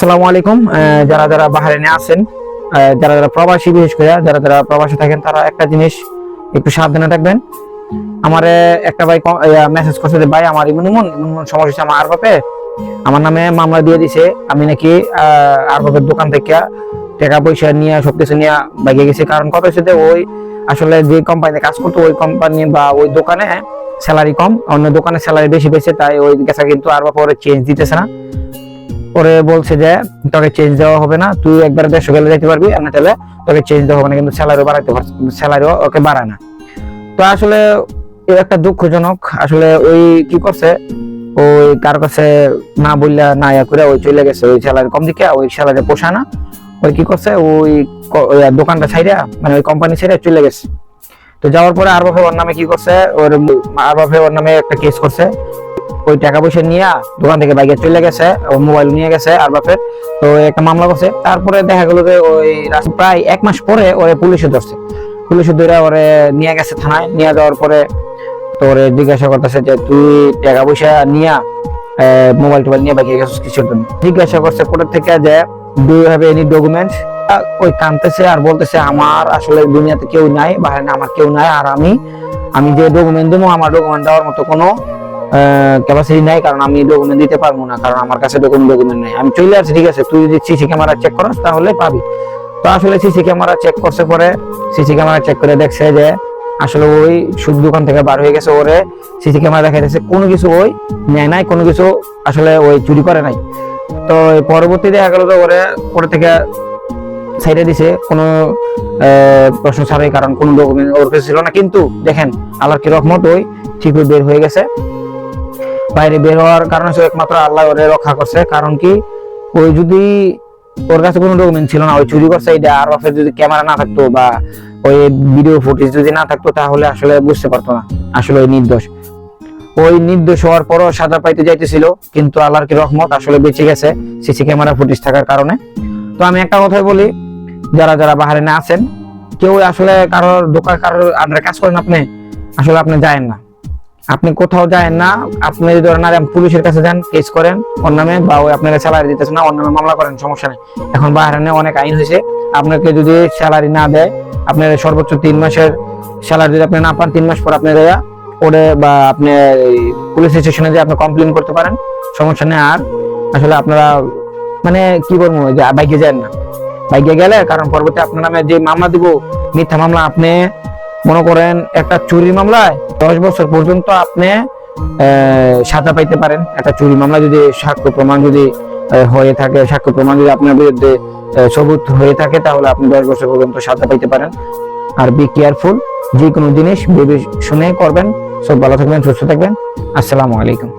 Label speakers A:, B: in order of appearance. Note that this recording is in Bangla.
A: আসসালামু আলাইকুম। যারা যারা বাহারেনে আছেন আহ, যারা যারা প্রবাসী বিশেষ করে যারা যারা প্রবাসী থাকেন তারা একটা জিনিস একটু সাবধানে থাকবেন। আমার একটা ভাই মেসেজ করছে যে ভাই আমার ইমন ইমন ইমন সমস্যা আমার আর বাপে আমার নামে মামলা দিয়ে দিছে। আমি নাকি আর বাপের দোকান থেকে টাকা পয়সা নিয়ে সবকিছু নিয়ে বাইকে গেছি। কারণ কথা হচ্ছে যে ওই আসলে যে কোম্পানিতে কাজ করতো ওই কোম্পানি বা ওই দোকানে স্যালারি কম। অন্য দোকানে স্যালারি বেশি পেয়েছে তাই ওই গেছে কিন্তু আর বাপা চেঞ্জ দিতেছে না। ওরে বলছে যে, তোকে চেঞ্জ দেওয়া হবে না, তুই একবার দেড়শো গেলে যেতে পারবি, আর না তাহলে তোকে চেঞ্জ দেওয়া হবে না, কিন্তু স্যালারিও বাড়াইতে পারছে স্যালারিও ওকে বাড়ায় না। তো আসলে এ একটা দুঃখজনক, আসলে ওই কি করছে, ওই কার কাছে না বললা না ইয়া করে ওই চলে গেছে, ওই স্যালারি কম দিকে, ওই স্যালারি পোষায় না। ওই কি করছে, ওই দোকানটা ছাইরা মানে ওই কোম্পানি ছেড়ে চলে গেছে। তো যাওয়ার পরে আর বাপে ওর নামে কি করছে, ওর আর বাপে ওর নামে একটা কেস করছে ওই টাকা পয়সা নিয়ে দোকান থেকে বাইকে চলে গেছে মোবাইল নিয়ে গেছে আর বাপের। তো একটা মামলা করছে। তারপরে দেখা গেল যে ওই প্রায় এক মাস পরে ওরে পুলিশে ধরছে। পুলিশে ধরে ওরে নিয়ে গেছে থানায়। নিয়ে যাওয়ার পরে তো ওরে জিজ্ঞাসা করতেছে যে, তুই টাকা পয়সা নিয়ে মোবাইল টোবাইল নিয়ে বাইকে গেছিস কিসের জন্য? জিজ্ঞাসা করছে কোর্ট থেকে যে do you have any documents ওই কানতেছে আর বলতেছে, আমার আসলে দুনিয়াতে কেউ নাই, বাইরে আমার কেউ নাই। আর আমি আমি যে ডকুমেন্ট দেবো, আমার ডকুমেন্ট দেওয়ার মতো কোনো ক্যাপাসিটি নাই, কারণ আমি ডকুমেন্ট দিতে পারব না, কারণ আমার কাছে কোনো ডকুমেন্ট নাই। আমি চলে আসছি, ঠিক আছে? তুই যদি সিসি ক্যামেরা চেক করাস, তাহলে পাবি। তো আসলে সিসি ক্যামেরা চেক করছে পরে সিসি ক্যামেরা চেক করে দেখছে যে আসলে ওই সুদ দোকান থেকে বার হয়ে গেছে, ওরে সিসি ক্যামেরা দেখা যাচ্ছে কোনো কিছু ওই নেয় নাই, কোনো কিছু আসলে ওই চুরি করে নাই। তো পরবর্তী দেখা গেল যে ওরে, ওর থেকে সাইডে দিছে, কোনো প্রশ্ন ছাড়াই, কারণ কোনো ডকুমেন্ট ওর কাছে ছিল না। কিন্তু দেখেন, আল্লাহর কি রহমত, ওই ঠিক বের হয়ে গেছে। বাইরে বের হওয়ার কারণ হচ্ছে একমাত্র আল্লাহ ওরে রক্ষা করছে। কারণ কি? ওই যদি ওর কাছে কোনো ডকুমেন্ট ছিল না, ওই চুরি করছে এইটা আর ওর যদি ক্যামেরা না থাকতো বা ওই ভিডিও ফুটেজ যদি না থাকতো, তাহলে আসলে বুঝতে পারতো না। আসলে ওই নির্দোষ। ওই নির্দোষ হওয়ার পরও সাজা পাইতে যাইতেছিল, কিন্তু আল্লাহর কি রহমত? আসলে বেঁচে গেছে সিসি ক্যামেরা ফুটেজ থাকার কারণে। তো আমি একটা কথাই বলি, যারা যারা বাহারে না আছেন, কেউ আসলে কারোর দোকান কারোর আন্ডারে কাজ করেন আপনি, আসলে আপনি যায়েন না। আপনি কোথাও যায় না, আপনি যদি ধরেন পুলিশের কাছে যান কেস করেন, ওর নামে বা ওই আপনাকে স্যালারি দিতেছে না, ওর নামে মামলা করেন, সমস্যা নেই। এখন বাহারানে অনেক আইন হয়েছে, আপনাকে যদি স্যালারি না দেয়, আপনার সর্বোচ্চ তিন মাসের স্যালারি যদি আপনি না পান, তিন মাস পর আপনি দেয়া ওরে বা আপনি পুলিশ স্টেশনে যে আপনি কমপ্লেন করতে পারেন, সমস্যা নেই। আর আসলে আপনারা মানে কি বলব যে বাইকে যান না। বাইকে গেলে কারণ পরবর্তী আপনার নামে যে মামলা দিব, মিথ্যা মামলা আপনি মনে করেন একটা চুরি মামলায় দশ বছর পর্যন্ত আপনি সাজা পাইতে পারেন। একটা চুরি মামলা যদি সাক্ষ্য প্রমাণ যদি হয়ে থাকে, সাক্ষ্য প্রমাণ যদি আপনার বিরুদ্ধে সবুত হয়ে থাকে, তাহলে আপনি দশ বছর পর্যন্ত সাজা পাইতে পারেন। আর বি কেয়ারফুল যে কোনো জিনিস ভেবে শুনে করবেন। সব ভালো থাকবেন, সুস্থ থাকবেন। আসসালামু আলাইকুম।